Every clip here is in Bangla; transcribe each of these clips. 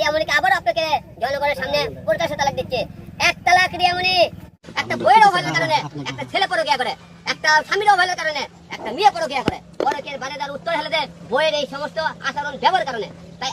রিয়ামণিকে আবার আপনাকে জনগণের সামনে প্রকাশ্য তালাক দিচ্ছে। এক তালাক রিয়ামণি একটা বইয়ের অবহেলার কারণে, একটা ছেলে পরকিয়া করে, একটা স্বামীর অবহেলার কারণে, একটা মেয়ে পরকিয়া করে। পরকের বাদে উত্তর হলে দেয় বইয়ের এই সমস্ত আচরণ ব্যবহার কারণে। তাই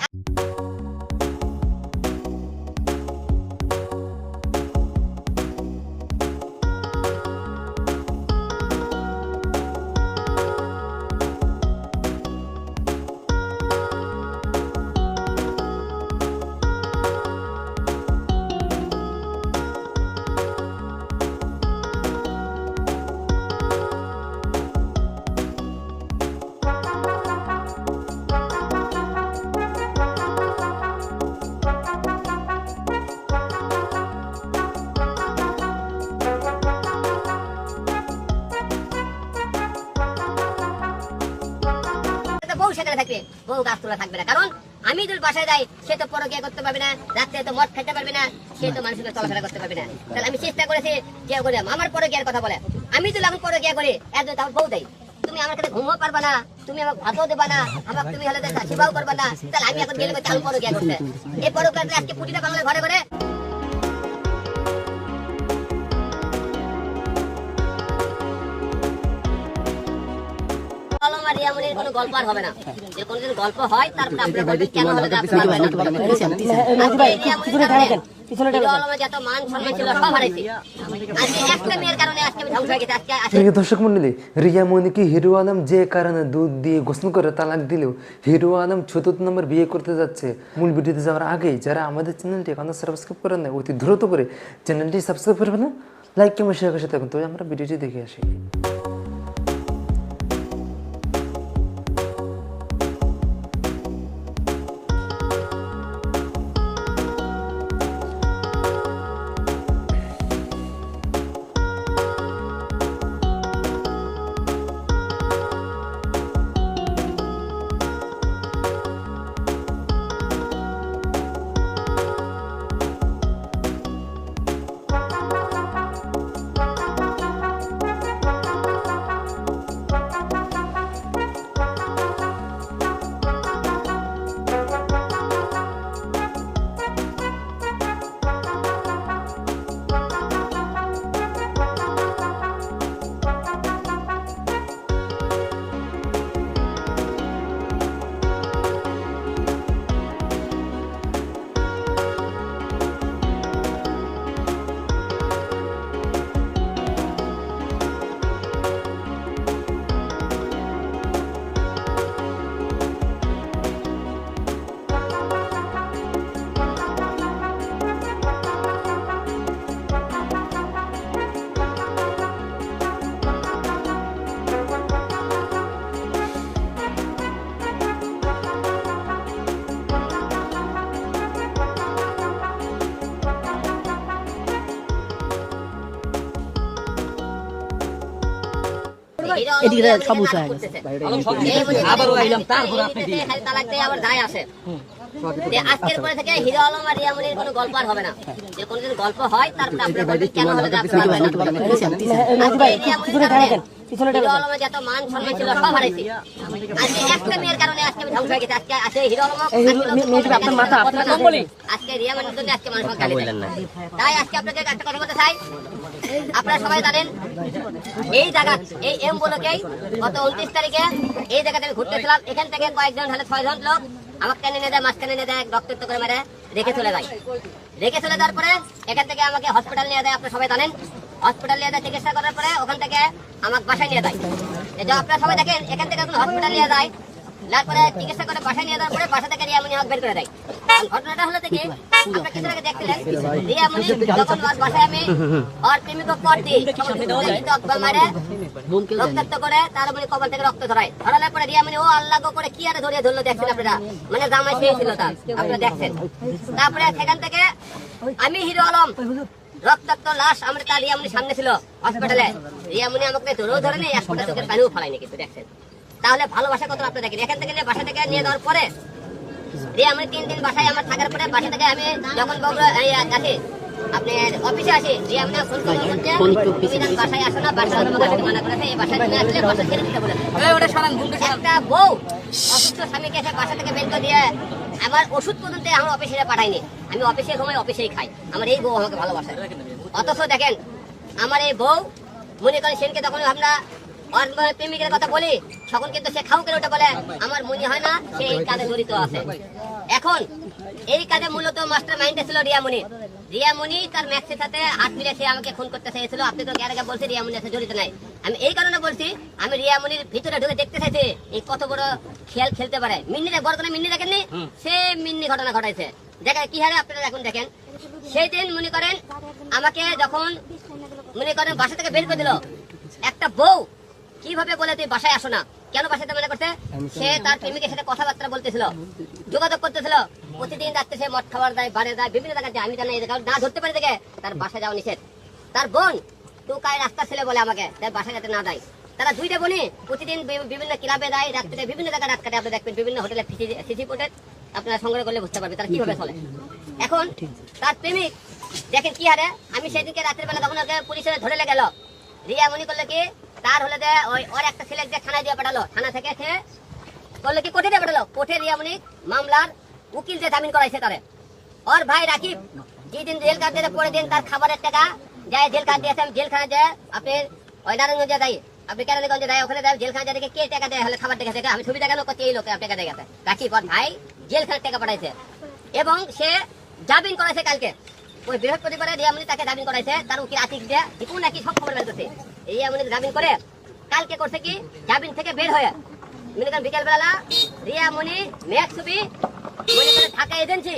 গাছ তোলা থাকবে না। কারণ আমি যদি বাসায় যাই, সে তো পরকিয়া করতে পারবে না, রাত্রে তো মদ খেতে পারবে না, সে তো মানুষের চলাফেরা করতে পারবে না। তাহলে আমি চেষ্টা করেছি কেউ করে আমার পরকিয়ার কথা বলে। আমি যদি এখন পরকিয়া করি এত তার বউ দেয়, তুমি আমার কাছে ঘুমো পারবা না, তুমি আমাকে ভাতও দেবা না, আমাকে তুমি হলে সেবাও করবা না, তাহলে আমি এখন গেলে চাল পরকিয়া করতে। এই পরকিয়া আজকে প্রতিটা বাংলা ঘরে ঘরে কলম রিয়ামনির কোনো গল্প আর হবে না। যে কোনো যদি গল্প হয় তারপরে আপনারা বলবেন কেন হলো যে আপনারা আজকে এই রিয়ামনির কারণে হিরো আলমের যত মান সম্মান ছিল সব হারাইছে। আজকে একটা মেয়ের কারণে আজকে আমি ধ্বংস গেছে আজকে আজকে প্রিয় দর্শক মন্ডলী রিয়া মনিকে হিরো আলম যে কারণে দুধ দিয়ে গোসল করে তালাক দিলেও হিরো আলম চতুর্থ নম্বর বিয়ে করতে যাচ্ছে। মূল ভিডিওতে যাওয়ার আগেই যারা আমাদের চ্যানেলটি এখনও সাবস্ক্রাইব করেন না অতি দ্রুত করে চ্যানেলটি সাবস্ক্রাইব করবে না লাইক কেমন শেয়ার করে তো আমরা ভিডিওটি দেখে আসি। এদিকে সব উঠে গেছে আবার আইলাম তারপর আপনি তালাক দিয়ে আবার যায় আসে। আজকের পরে থেকে হিরো আলম আর রিয়ামনির কোনো গল্প আর হবে না। যে কোনো যদি গল্প হয় তারপরে আপনারা বলবেন কেন হলো যে আপনারা আজকে এই রিয়ামনির কারণে হিরো আলমের যত মান সম্মান ছিল সব হারাইছে। আজকে একটা মেয়ের কারণে আজকে আমি ধ্বংস হয়ে গেছে। আজকে আছে হিরো আলম আজকে রিয়ামনির জন্য আজকে মানুষ গালি তাই আজকে আপনাকে একটা কথা বলতে চাই। আপনারা সবাই জানেন, এই জায়গা, এই এম বলকেই গত উনত্রিশ তারিখে এই জায়গাতে আমি ঘুরতেছিলাম এখান থেকে কয়েকজন হলে ছয়জন লোক আমাকে টেনে নিয়ে দেয় মাঝখানে নিয়ে দেয় রক্তাক্ত করে মেরে রেখে চলে যায়। রেখে চলে যাওয়ার পরে এখান থেকে আমাকে হসপিটাল নিয়ে দেয় আপনারা সবাই জানেন। হসপিটাল নিয়ে দেয় চিকিৎসা করার পরে ওখান থেকে আমাকে বাসায় নিয়ে যায়। যে আপনারা সবাই দেখেন, এখান থেকে হসপিটাল নিয়ে যায় তারপরে চিকিৎসা করে বাসায় নিয়ে যাওয়ার পরে বাসা থেকে রিয়ামনি আমাকে বের করে দেয়। ঘটনাটা হলো আপনারা আগে দেখছিলেন রিয়ামনি যখন বাসায় আমি ওর প্রেমিক পর দিই মারে, রক্তাক্ত করে, তার কপাল থেকে রক্ত ধরায় পরে রিয়ামনি ও আল্লাহ করে কি আরে ধরিয়ে ধরলো দেখছেন আপনারা? মানে জামাই তার, আপনারা দেখছেন। তারপরে সেখান থেকে আমি হিরো আলম, রক্তাক্ত লাশ আমরা তার রিয়ামনির সামনে ছিল হসপিটালে রিয়ামনি আমাকে ধরেও ধরে নেই এক চোখের পানিও ফলায়নি কিন্তু দেখছেন। তাহলে ভালোবাসা কত আপনারা দেখেন? এখান থেকে নিয়ে বাসা থেকে নিয়ে যাওয়ার পরে দিয়ে আমি তিন দিন বাসায় আমার থাকার পরে বাসা থেকে আমি যখন বগুড়া আসি আপনি অফিসে আসি দিয়ে আমি ফোন বাসায় আসো না কাছে মানা করেছে এই বাসায় তুমি আসলে বাসা ছেড়ে দিতে বলে। একটা বউ অসুস্থ স্বামীকে এসে বাসা থেকে বের করে দিয়ে আমার ওষুধ পর্যন্ত আমার অফিসে পাঠাইনি আমি অফিসে ঘুমাই অফিসেই খাই। আমার এই বউ আমাকে ভালোবাসে। অথচ দেখেন আমার এই বউ মনে করেন সেনকে তখন আমরা প্রেমিকের কথা বলি তখন কিন্তু সে খাও ওটা বলে আমার মনে হয় না সে এই কাজে জড়িত আছে। এখন এই কাজে মূলত মাস্টার মাইন্ডে ছিল রিয়ামণি রিয়ামণি তার ম্যাক্সের সাথে হাত মিলে সে আমাকে খুন করতে চেয়েছিল। আপনি তো আগে বলছে রিয়ামণি আছে জড়িত নাই। আমি এই কারণে বলছি আমি রিয়ামণির ভিতরে ঢুকে দেখতে চাইছি এই কত বড় খেয়াল খেলতে পারে। মিন্নি বড় করে মিন্নি দেখেননি? সে মিন্নি ঘটনা ঘটাইছে। দেখেন কি হারে আপনারা এখন দেখেন। সেই দিন মনে করেন আমাকে যখন মনে করেন বাসা থেকে বের করে দিল একটা বউ কীভাবে বলে তুই বাসায় আসো না? কেন বাসাতে মনে করছে সে তার প্রেমিকের সাথে কথাবার্তা বলতেছিল যোগাযোগ করতেছিল। প্রতিদিন রাত্রে সে মদ খাবার দেয় বারে দেয় বিভিন্ন জায়গায় আমি জানি না ধরতে পারি দেখে তার বাসায় যাওয়া নিষেধ। তার বোন তু কায় রাস্তা ছেলে বলে আমাকে তার বাসায় যাতে না দেয় তারা দুইটা বোনে প্রতিদিন বিভিন্ন ক্লাবে দেয় রাত্রে বিভিন্ন জায়গায় রাত কাটে আপনি দেখবেন বিভিন্ন হোটেলে সিসি ফুটেজ আপনারা সংগ্রহ করলে বুঝতে পারবে তারা কীভাবে চলে। এখন তার প্রেমিক দেখেন কি হারে? আমি সেদিনকে রাত্রের বেলা তখন ওকে পুলিশে ধরে গেল রিয়া মনে করল কি, তার হলে যে ওই, ওর একটা ছেলে যে থানায় দিয়ে পাঠালো, থানা থেকে সে করল কি, কোর্টে দিয়ে পাঠালো? কোর্টে রিয়ামণি মামলার উকিল যে জামিন করাইছে তারে। ওর ভাই রাকিব, যেদিন জেল কাট দিয়ে পরে দিন তার খাবারের টাকা যায় জেল কাট দিয়েছে আমি জেলখানা যায় আপনি ওই নারায়ণগঞ্জে যাই, আপনি কেরানীগঞ্জে যাই, ওখানে যাই জেলখানা দেখে কে টাকা দেয়, হলে খাবার টাকা আমি ছবি দেখানো করতে এই লোকে টাকা গেছে রাকিব, ওর ভাই জেলখানার টাকা পাঠাইছে। এবং সে জামিন করাইছে কালকে। ওই বৃহস্পতিবারে রিয়ামণি তাকে জামিন করাইছে তার উকিল আতিক দিয়ে দীপু নাকি সব খবর বের করছে। রিয়ামণি জামিন করে কালকে করছে কি? জামিন থেকে বের হয়ে মনে করেন বিকেল বেলা রিয়ামণি মেঘ ছবি মনে করে ঢাকা এজেন্সি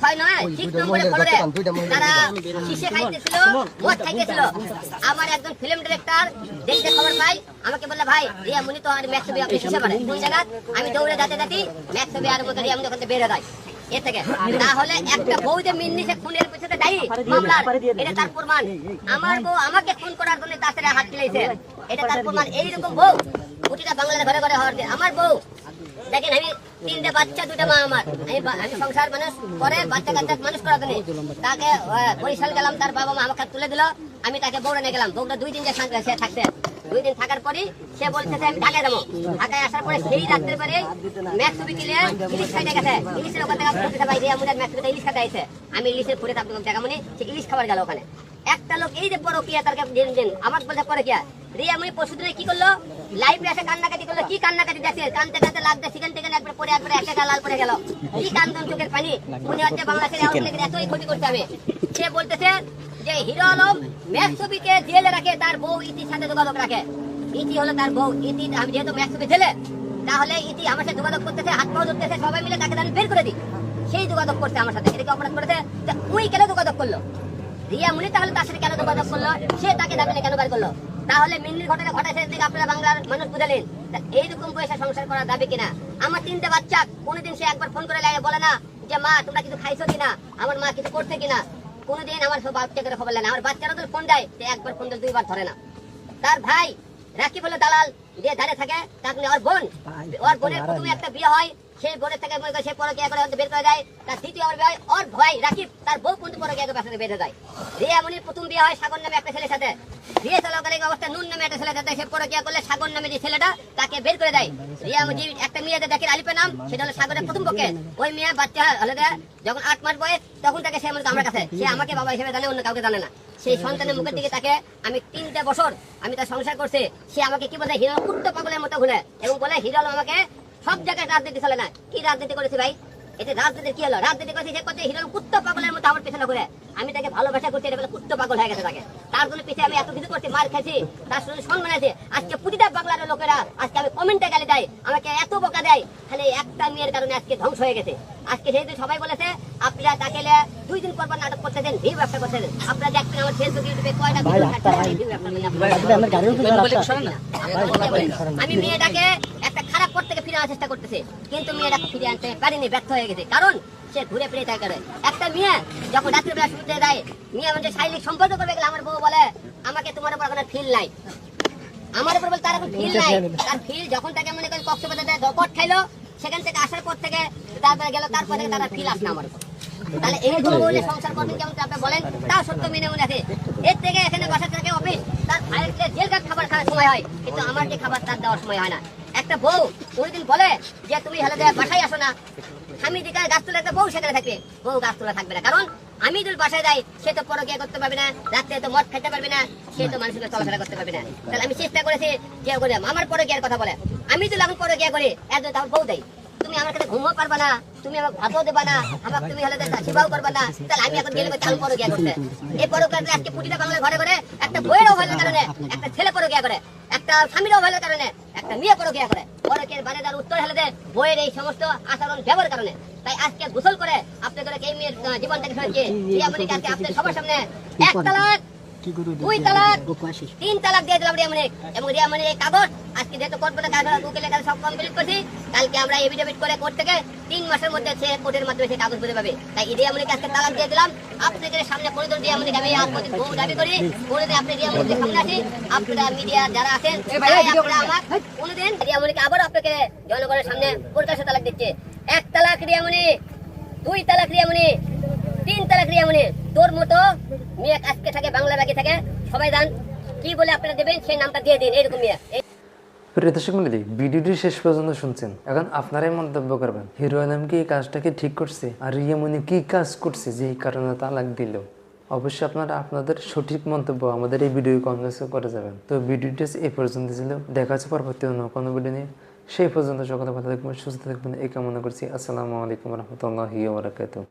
ছয় নয় ঠিক নম্বরে ফলোরে তারা শিশে খাইতেছিল মদ খাইতেছিল। আমার একজন ফিল্ম ডিরেক্টর দেখতে খবর পাই আমাকে বললে ভাই রিয়া মুনি তো আর ম্যাক্স ছবি আপনি শিশে পারে কোন জায়গা আমি দৌড়ে যাতে যাতে ম্যাক্স ছবি আর মতো রিয়া মুনি ওখান থেকে বের হয়ে যায়। এ থেকে। তাহলে একটা বউ যে মিন্নি সে খুনের পিছনে দায়ী মামলার এটা তার প্রমাণ। আমার বউ আমাকে খুন করার জন্য তার সাথে হাত মিলাইছে। এটা তার প্রমাণ। এইরকম বউ প্রতিটা বাংলার ঘরে ঘরে হওয়ার দিয়ে। আমার বউ দেখেন আমি তিনটে বাচ্চা দুটা মা আমার। আমি আমি সংসার মানুষ করে বাচ্চা কাচ্চা মানুষ করার জন্য তাকে বরিশাল গেলাম তার বাবা মা আমাকে তুলে দিল। আমি তাকে বৌড়ে নিয়ে গেলাম। বৌড়া দুই দিন যে থাকছে। দুই দিন থাকার পরই সে বলছে আমি ঢাকায় যাব। ঢাকায় আসার পরে সেই রাত্রের পরে ম্যাক্স ছবি কিনে ইলিশ খাইতে গেছে। ইলিশের ওখান থেকে ফুটে ভাই দিয়ে আমাদের ম্যাক্স ছবিতে ইলিশ খাইতে আইছে। আমি ইলিশের ফুটে আপনাকে দেখা মনে সে ইলিশ খাবার গেল ওখানে। একটা লোক এই যে বড় কিয়া তার দিন দিন আমার বলছে পরে কিয়া রিয়া মুই কি করল? লাইভে এসে কান্নাকাটি করল। কি কান্নাকাটি দেখছে কানতে কানতে লাগতে সেখান থেকে একবার পরে একবার এক একা লাল পড়ে গেল। কি কান্দন চোখের পানি? মনে হচ্ছে বাংলাদেশের এতই ক্ষতি করতে হবে। সে বলতেছে যে হিরো আলম ম্যাচ ছবিকে জেলে রাখে, তার বউ ইতির সাথে যোগাযোগ রাখে। ইতি হলো তার বউ। ইতি, আমি যেহেতু ছবি জেলে তাহলে ইতি আমার সাথে যোগাযোগ করতেছে, হাত পাও ধরতেছে, সবাই মিলে তাকে আমি বের করে দিই। সেই যোগাযোগ করছে আমার সাথে। এটা কি অপরাধ করেছে? উই কেন যোগাযোগ করল? রিয়া মুনি তাহলে তার সাথে কেন যোগাযোগ করল? সে তাকে দাবিনে কেন বার করল? তাহলে মিন্নির ঘটনা ঘটাইছে দিকে আপনারা বাংলার মানুষ বুঝালেন। এইরকম পয়সা সংসার করার দাবি কিনা? আমার তিনটে বাচ্চা, কোনোদিন সে একবার ফোন করে লাগে বলে না যে, মা, তোমরা কিছু খাইছো কিনা? আমার মা কিছু করছে কিনা? কোনোদিন আমার সব বাচ্চা করে খবর না আমার বাচ্চারা তো ফোন দেয় সে একবার ফোন দিলে দুইবার ধরে না। তার ভাই রাকিব হলো দালাল যে ধারে থাকে তার নিয়ে ওর বোন। ওর বোনের প্রথমে একটা বিয়ে হয় সেই বোনের থেকে মনে সে পরে করে থেকে বের করে যায় তার দ্বিতীয় আমার বিয়ে হয় ওর ভাই রাকিব, তার বউ কিন্তু পরে গিয়ে বাসা হয়ে যায় রিয়া মনির প্রথম বিয়ে হয় সাগর নামে একটা ছেলের সাথে। বিয়ে চলাকালীন অবস্থা নুন নামে একটা ছেলের সাথে, সে পরে গিয়ে করলে সাগর নামে যে ছেলেটা, তাকে বের করে দেয়। রিয়া মুজি একটা মেয়ে যে দেখে আলিপের নাম, সেটা হলো সাগরের প্রথম পক্ষে। ওই মেয়ে বাচ্চা হলে যখন আট মাস বয়স, তখন তাকে সে আমার কাছে, সে আমাকে বাবা হিসেবে জানে, অন্য কাউকে জানে না। সেই সন্তানের মুখের দিকে তাকে, আমি তিনটে বছর আমি তার সংসার করছি, সে আমাকে কি বলে, হিরো কুত্ত পাগলের মতো ঘুরে। এবং বলে, হিরো আমাকে সব জায়গায় রাজনীতি চলে না। কি রাজনীতি করেছি ভাই? এতে রাজনীতি কি হলো? রাজনীতি করেছি যে করছে হিরো কুত্ত পাগলের মতো আমার পেছনে ঘুরে। আমি তাকে ভালোবাসা করছি এটা বলে কুত্ত পাগল হয়ে গেছে তাকে। তার জন্য পিছিয়ে আমি এত কিছু করছি মার খাইছি তার সঙ্গে সম্মান আছে। আজকে প্রতিটা বাংলার লোকেরা আজকে আমি কমেন্টে গালি দেয় আমাকে এত বোকা দেয়। খালি একটা মেয়ের কারণে আজকে ধ্বংস হয়ে গেছে। আজকে যেহেতু সবাই বলেছে আপনারা তাকে দুই দিন পর পর নাটক করতেছেন ভিউ ব্যবসা করতেছেন আপনারা দেখবেন আমার ফেসবুক ইউটিউবে কয়টা view ব্যবসা। আমি মেয়েটাকে পথ থেকে ফিরে আনার চেষ্টা করতেছি। কিন্তু মেয়েটাকে ফিরে আনতে পারিনি ব্যর্থ হয়ে গেছে। কারণ সে ঘুরে ফিরে তাই করে একটা মেয়ে যখন রাত্রিবেলা শুনতে দেয় মেয়ে আমাদের শারীরিক সম্পর্ক করবে গেলে আমার বউ বলে আমাকে তোমার উপর কোনো ফিল নাই। আমার উপর বলে তার এখন ফিল নাই। তার ফিল যখন তাকে মনে করেন কক্সবাজারে দপট খাইলো সেখান থেকে আসার পর থেকে তারপরে গেল তারপর থেকে তার ফিল আসে আমার উপর। তাহলে এই রকম বলে সংসার করবেন কেমন আপনি বলেন? তাও সত্য মেনে মনে আছে। এর থেকে এখানে বাসা থেকে অফিস। তার ভাইয়ের যে জেল খাবার খাওয়ার সময় হয়। কিন্তু আমার যে খাবার তার দেওয়ার সময় হয় না। একটা বউ। কোনোদিন বলে যে তুমি হেলে দেয় বাসায় আসো না। স্বামী দিকে গাছ তোলা একটা বউ সেখানে থাকবে। বউ গাছ তোলা থাকবে না। কারণ আমি যদি বাসায় যাই, সে তো পরকিয়া করতে পারবে না, রাত্রে তো মদ খেতে পারবে না, সে তো মানুষের চলাফেরা করতে পারবে না। তাহলে আমি চেষ্টা করেছি যে আমার আমার পরকিয়ার কথা বলে। আমি যদি এখন পরকিয়া করি, একজন তার বউ দেয়। তুমি আমার কাছে ঘুমও পারবা না তুমি আমাকে ভাতও দেবা না আমাকে তুমি হলে সেবাও করবা না। তাহলে আমি এখন গেলে চাল পরে গিয়া করতে এই পরকালে আজকে প্রতিটা বাংলার ঘরে ঘরে একটা বইয়ের অবহেলার কারণে একটা ছেলে পরে গিয়া করে একটা স্বামীর অবহেলার কারণে একটা মেয়ে পরে গিয়া করে পরকের বারে তার উত্তর হলে বইয়ের এই সমস্ত আচরণ ব্যবহার কারণে। তাই আজকে গোসল করে আপনাদের এই মেয়ের আহ, জীবন থেকে শুনেছি আজকে আপনাদের সবার সামনে এক তালাক দুই তালাক তিন তালাক দিয়ে দিলাম রিয়ামণিক এবং রিয়ামণির কাগজ। আজকে যেহেতু কোর্ট বলে কাগজ উকিলের কাছে সব কমপ্লিট করছি। কালকে আমরা এভিডেভিট করে কোর্ট থেকে তিন মাসের মধ্যে সে কোর্টের মাধ্যমে সেই কাগজ বুঝে পাবে তাই রিয়ামণিকে আজকে তালাক দিয়ে দিলাম। আপনাদের সামনে কোনোদিন রিয়ামণিকে আমি আজ বহু দাবি করি। কোনোদিন আপনি রিয়ামণিকে সামনে আসি আপনারা মিডিয়া যারা আছেন আপনারা আমার কোনোদিন আবার আপনাকে জনগণের সামনে প্রকাশ্যে তালাক দিচ্ছে। এক তালাক রিয়ামণি দুই তালাক রিয়ামণি তিন তালাক রিয়া রিয়ামণি তোর মতো মেয়ে আজকে থাকে, বাংলা বাকি থাকে, সবাই জান কি বলে আপনারা দেবেন, সেই নামটা দিয়ে দিন এরকম মেয়ে। প্রিয় ভিডিওটি শেষ পর্যন্ত শুনছেন। এখন আপনারাই মন্তব্য করবেন হিরো আলম কি এই কাজটাকে ঠিক করছে, আর রিয়ামনি কি কাজ করছে যে কারণে তালাক দিল? অবশ্যই আপনারা আপনাদের সঠিক মন্তব্য আমাদের এই ভিডিও কমেন্টস করে যাবেন। তো ভিডিওটি এই পর্যন্ত ছিল, দেখা হচ্ছে পরবর্তী অন্য কোনো ভিডিও নিয়ে। সেই পর্যন্ত সকলে ভালো থাকবেন, সুস্থ থাকবেন, এই কামনা করছি। আসসালামু আলাইকুম রহমতুল্লাহি ওবরাকাতুহ